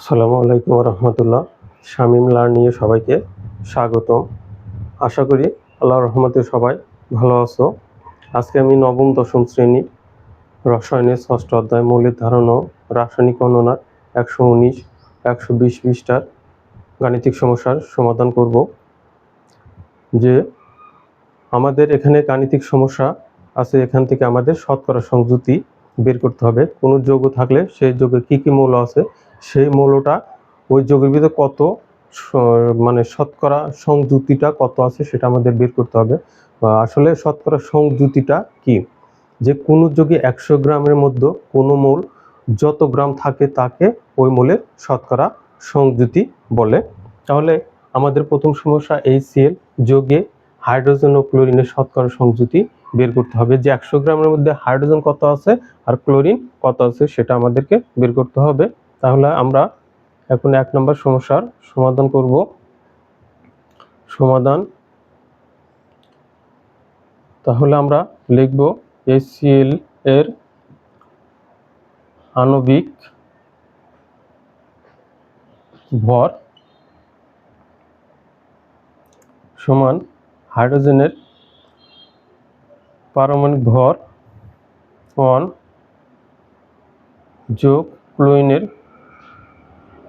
আসসালামু আলাইকুম রহমতুল্লাহ শামীম লার্নিংয়ে সবাইকে স্বাগতম। আশা করি আল্লাহ রহমতে সবাই ভালো আছো। আজকে আমি নবম, দশম শ্রেণি রসায়নের ষষ্ঠ অধ্যায় মৌলিক ধারণা রাসায়নিক গণনার একশো উনিশ, একশো বিশ পৃষ্ঠার গাণিতিক সমস্যার সমাধান করব। যে আমাদের এখানে গাণিতিক সমস্যা আছে, এখান থেকে আমাদের শতকরা সংযুতি বের করতে হবে। কোনো যৌগ থাকলে সেই যৌগে কী কী মৌল আছে সেই মৌলটা ওই যৌগের ভিতরে কত মানে শতকরা সংযুতিটা কত আছে সেটা আমাদের বের করতে হবে। আসলে শতকরা সংযুতিটা কি? যে কোনো যোগে একশো গ্রামের মধ্যে কোনো মূল যত গ্রাম থাকে তাকে ওই মূলের শতকরা সংযুতি বলে। তাহলে আমাদের প্রথম সমস্যা এই সিএল যোগে হাইড্রোজেন ও ক্লোরিনের শতকরা সংযুতি বের করতে হবে। যে একশো গ্রামের মধ্যে হাইড্রোজেন কত আছে আর ক্লোরিন কত আছে সেটা আমাদেরকে বের করতে হবে। তাহলে আমরা এখন এক নম্বর সমস্যার সমাধান করব। সমাধান। তাহলে আমরা লিখব HCl এর আণবিক ভর সমান হাইড্রোজেনের পারমাণবিক ভর ওয়ান যোগ ক্লোরিনের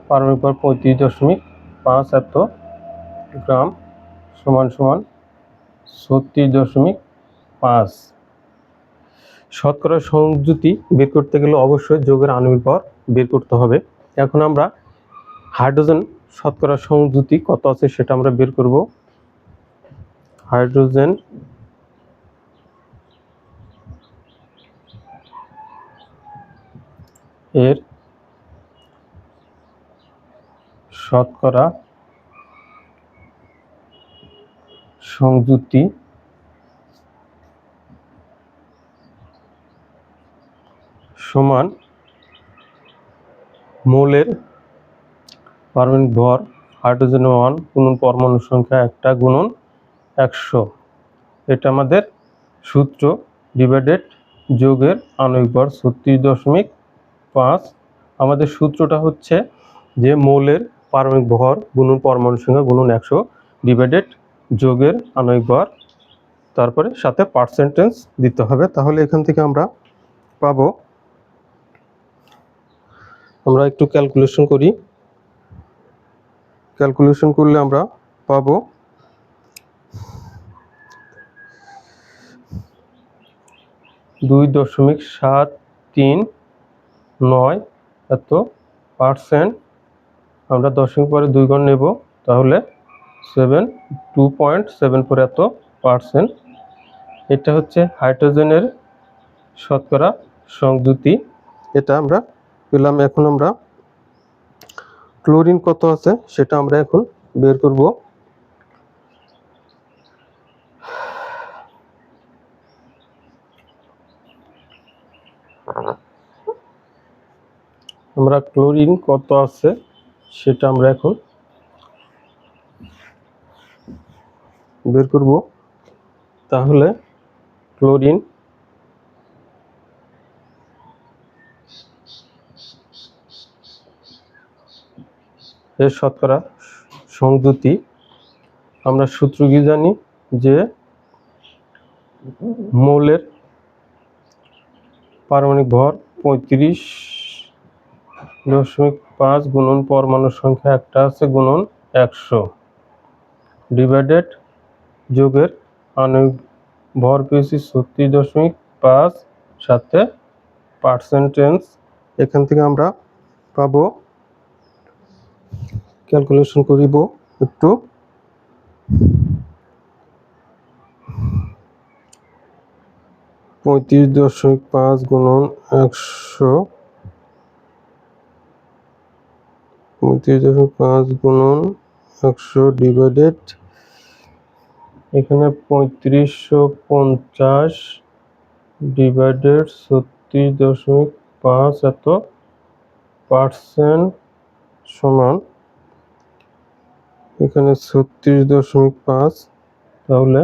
পারমাণবিক ভর পঁয়ত্রিশ দশমিক পাঁচ এত গ্রাম সমান সমান ছত্রিশ দশমিক পাঁচ। শতকরা সংযুতি বের করতে গেলে অবশ্যই যোগের আণবিক ভর বের করতে হবে। এখন আমরা হাইড্রোজেন শতকরা সংযুতি কত আছে সেটা আমরা বের করব। হাইড্রোজেন এর শতকরা সংযুক্তি সমান মৌলের পারমাণবিক ভর হাইড্রোজেন ওয়ান গুণন পরমাণু সংখ্যা একটা গুণন একশো। এটা আমাদের সূত্র ডিভাইডেড যোগের আণবিক ভর ছত্রিশ দশমিক পাঁচ। আমাদের সূত্রটা হচ্ছে যে মৌলের পারমাণবিক ভর, গুণন পরমাণু সংখ্যা, গুণন একশো ডিভাইডেড যোগের আণবিক ভর, তারপরে সাথে পার্সেন্টেজ দিতে হবে। তাহলে এখান থেকে আমরা পাবো। আমরা একটু ক্যালকুলেশন করি। ক্যালকুলেশন করলে আমরা পাবো দুই দশমিক সাত তিন নয় এত পার্সেন্ট আমরা দশমিক পরে দুই গণ নেব, তাহলে seven two point seven four এত পার্সেন্ট। এটা হচ্ছে হাইড্রোজেনের শতকরা সংযুতি এটা আমরা পেলাম, এখন আমরা ক্লোরিন কত আছে সেটা আমরা এখন বের করব। আমরা ক্লোরিন কত আছে সেটা আমরা এখন বের করব। তাহলে ক্লোরিন এর শতকরা সংযুতি আমরা সূত্র কি জানি? যে মৌলের পারমাণবিক ভর পঁয়ত্রিশ দশমিক পাঁচ গুণন পরমাণুর সংখ্যা একটা আছে গুণন একশো। ডিভাইডেড যোগের আণবিক ভর পেয়েছি ছত্রিশ দশমিক পাঁচ সাথে পার্সেন্টেজ এখান থেকে আমরা পাবো ক্যালকুলেশন করিব একটু। পঁয়ত্রিশ দশমিক পাঁচ গুণন একশো। পঁয়ত্রিশ দশমিক পাঁচ গুণন একশো ডিভাইডেড। এখানে পঁয়ত্রিশশো পঞ্চাশ ডিভাইডেড ছত্রিশ দশমিক পাঁচ এত পার্সেন্ট সমান। এখানে ছত্রিশ দশমিক পাঁচ, তাহলে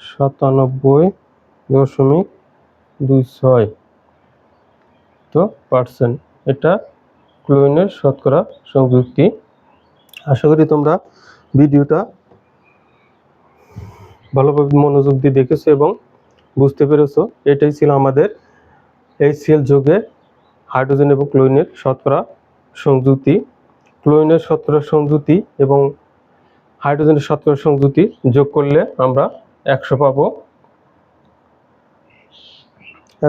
সাতানব্বই দশমিক দুই ছয় তো পার্সেন্ট। এটা ক্লোরিনের শতকরা সংযুক্তি। আশা করি তোমরা ভিডিওটা ভালোভাবে মনোযোগ দিয়ে দেখেছ এবং বুঝতে পেরেছ। এটাই ছিল আমাদের এই এইচসিএল যোগে হাইড্রোজেন এবং ক্লোরিনের শতকরা সংযুক্তি। ক্লোরিনের শতকরা সংযুক্তি এবং হাইড্রোজেনের শতকরা সংযুক্তি যোগ করলে আমরা একশো পাবো।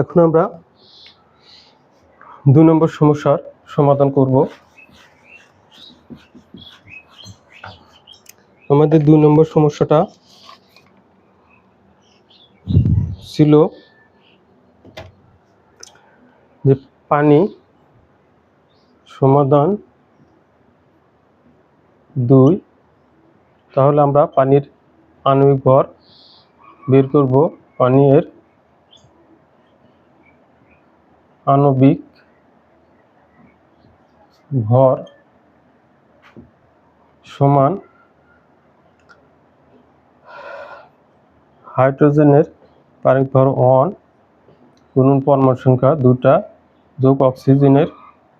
এখন আমরা দুই নম্বর সমস্যার সমাধান করব। আমাদের দুই নম্বর সমস্যাটা ছিল যে পানি সমাধান দুই, তাহলে আমরা পানির আণবিক ভর বের করব। পানির আণবিক ভর সমান হাইড্রোজেনের পারমিক ভর ওয়ান গুণন পরমাণু সংখ্যা দুটা যোগ অক্সিজেনের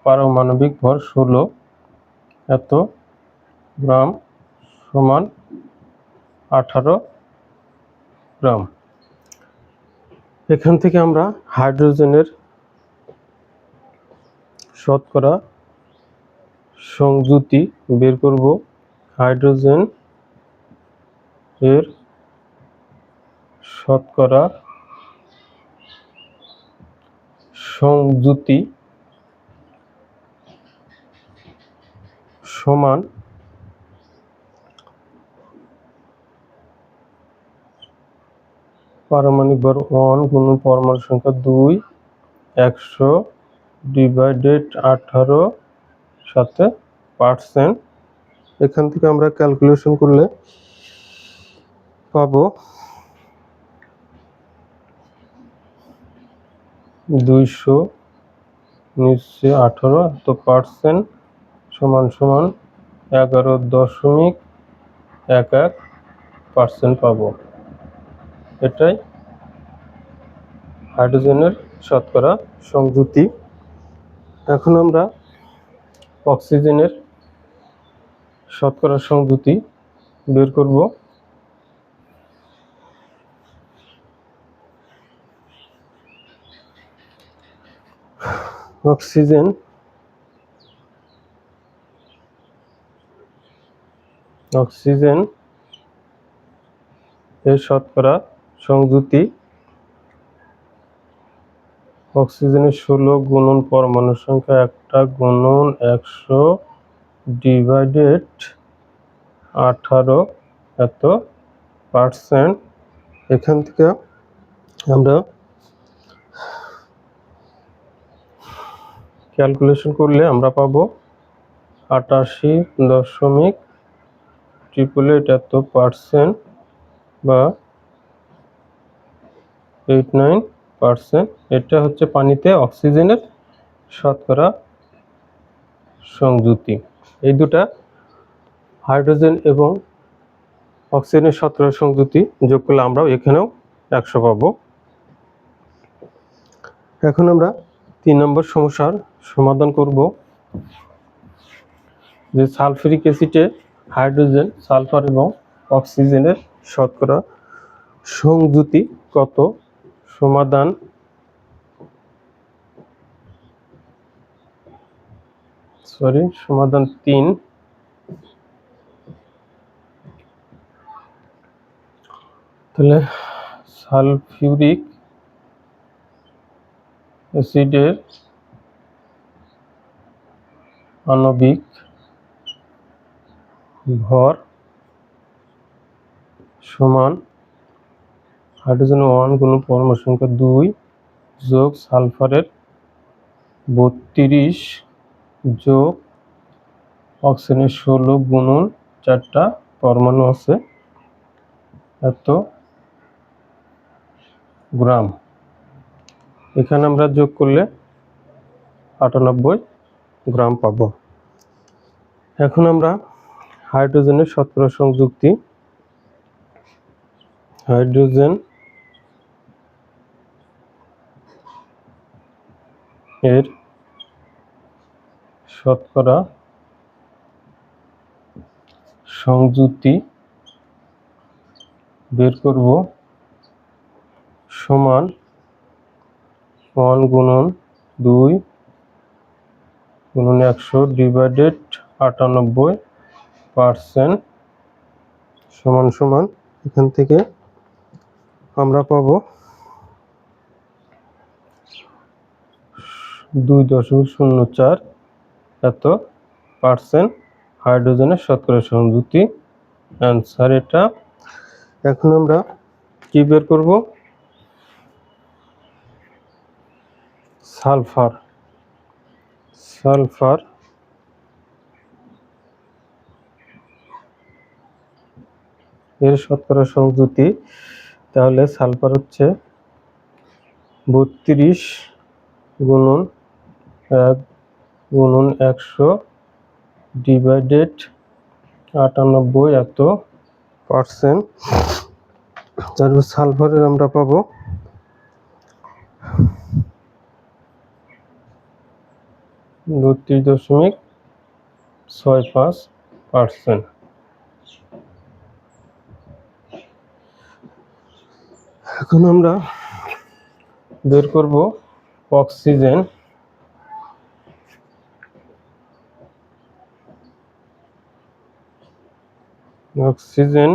পারমাণবিক ভর ষোলো এত গ্রাম সমান আঠারো গ্রাম। এখান থেকে আমরা হাইড্রোজেনের শতকরা সংযুতি বের করব হাইড্রোজেন এর শতকরা সংযুতি সমান পারমাণবিক ভর ওয়ান গুণন পরমাণু সংখ্যা দুই, একশো ডিভাইডেড আঠারো সাথে পার্সেন্ট এখান থেকে আমরা ক্যালকুলেশন করলে পাবো দুইশো নিচে আঠারো, তো পার্সেন্ট সমান সমান এগারো দশমিক এক এক পার্সেন্ট পাবো। এটাই হাইড্রোজেনের শতকরা সংযুতি এখন আমরা অক্সিজেনের শতকরা সংযুতি বের করব। অক্সিজেন অক্সিজেন এর শতকরা সংযুতি অক্সিজেনের ষোলো গুণন পরমাণু সংখ্যা একটা গুণন একশো ডিভাইডেড আঠারো এত পার্সেন্ট। এখান থেকে আমরা ক্যালকুলেশন করলে আমরা পাবো আটাশি দশমিক ট্রিপল এইট এত পার্সেন্ট বা এইট নাইন পার্সেন্ট। এটা হচ্ছে পানিতে অক্সিজেনের শতকরা সংযুতি এই দুটা হাইড্রোজেন এবং অক্সিজেনের শতকরা সংযুতি যোগ করলে আমরাও এখানেও একশো পাবো। এখন আমরা তিন নম্বর সমস্যার সমাধান করব। যে সালফিউরিক অ্যাসিডে হাইড্রোজেন, সালফার এবং অক্সিজেনের শতকরা সংযুতি কত? সমাধান। সরি সমাধান তিন। তাহলে সালফিউরিক অ্যাসিডের আণবিক ভর সমান হাইড্রোজেন ওয়ান গুণ পরমাণু সংখ্যা দুই যোগ সালফারের বত্রিশ যোগ অক্সিজেনের ষোলো গুণন চারটা পরমাণু আছে। এত গ্রাম। এখানে আমরা যোগ করলে আটানব্বই গ্রাম পাব। এখন আমরা হাইড্রোজেনের শতকরা সংযুক্তি। হাইড্রোজেন এর শতকরা সংযুতি বের করব সমান ওয়ান গুণন দুই গুণন একশো ডিভাইডেড আটানব্বই পার্সেন্ট সমান সমান এখান থেকে আমরা পাবো দুই দশমিক শূন্য চার এত পার্সেন্ট হাইড্রোজেনের শতকরা সংযুক্তি অ্যান্সার এটা। এখন আমরা কি বের করব? সালফার। সালফার এর শতকরা সংযুতি তাহলে সালফার হচ্ছে বত্রিশ গুণন এক গুণন একশো ডিভাইডেড আটানব্বই এত পার্সেন্ট তারপর সালফারের আমরা পাবো। বত্রিশ দশমিক ছয় পাঁচ পার্সেন্ট এখন আমরা বের করব অক্সিজেন অক্সিজেন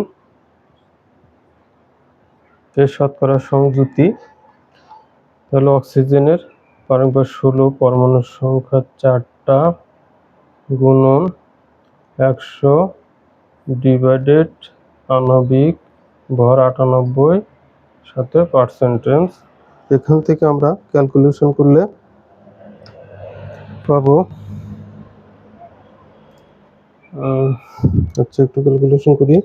এর শতকরা সংযুতি তাহলে অক্সিজেনের পারম্পর ষোলো পরমাণুর সংখ্যা চারটা গুণন একশো ডিভাইডেড আণবিক ভর আটানব্বই সাথে পার্সেন্টেজ এখান থেকে আমরা ক্যালকুলেশন করলে পাবো আচ্ছা একটু ক্যালকুলেশন করি।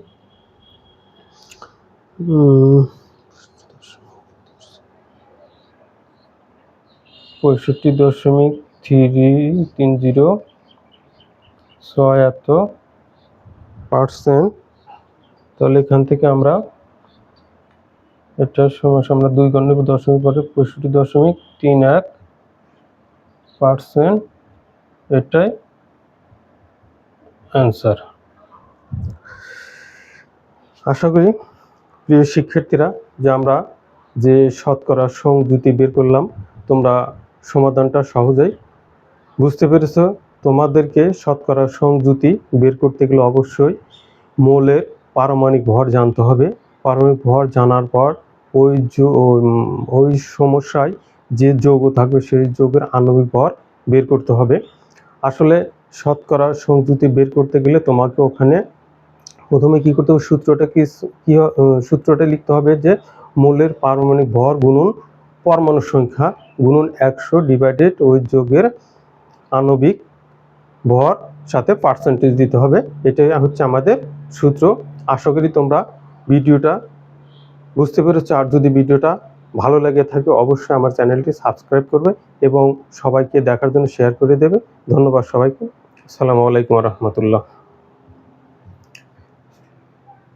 পঁয়ষট্টি দশমিক থ্রি তিন জিরো ছয় এত পার্সেন্ট তাহলে এখান থেকে আমরা এটার সময় আমরা দুই গণ্য দশমিক পরে পঁয়ষট্টি দশমিক তিন এক পার্সেন্ট এটাই অ্যান্সার আশা করি, প্রিয় শিক্ষার্থীরা, যে আমরা যে শতকরা সংযুতি বের করলাম, তোমরা সমাধানটা সহজেই বুঝতে পেরেছ। তোমাদেরকে শতকরা সংযুতি বের করতে গেলে অবশ্যই মৌলের পারমাণিক ভর জানতে হবে। পারমাণিক ভর জানার পর ওই ওই সমস্যায় যে যৌগ থাকবে, সেই যৌগের আণবিক ভর বের করতে হবে। আসলে শতকরা সংযুতি বের করতে গেলে তোমাকে ওখানে প্রথমে কি করতে হবে? সূত্রটা কি সূত্রটা লিখতে হবে যে মৌলের পারমাণবিক ভর গুণন পরমাণু সংখ্যা গুণন একশো ডিভাইডেড ওই যোগের আণবিক ভর সাথে পার্সেন্টেজ দিতে হবে। এটাই হচ্ছে আমাদের সূত্র। আশা করি তোমরা ভিডিওটা বুঝতে পেরেছ। আর যদি ভিডিওটা ভালো লেগে থাকে, অবশ্যই আমার চ্যানেলটি সাবস্ক্রাইব করবে এবং সবাইকে দেখার জন্য শেয়ার করে দেবে। ধন্যবাদ সবাইকে। আসসালামু আলাইকুম রহমতুল্লাহ।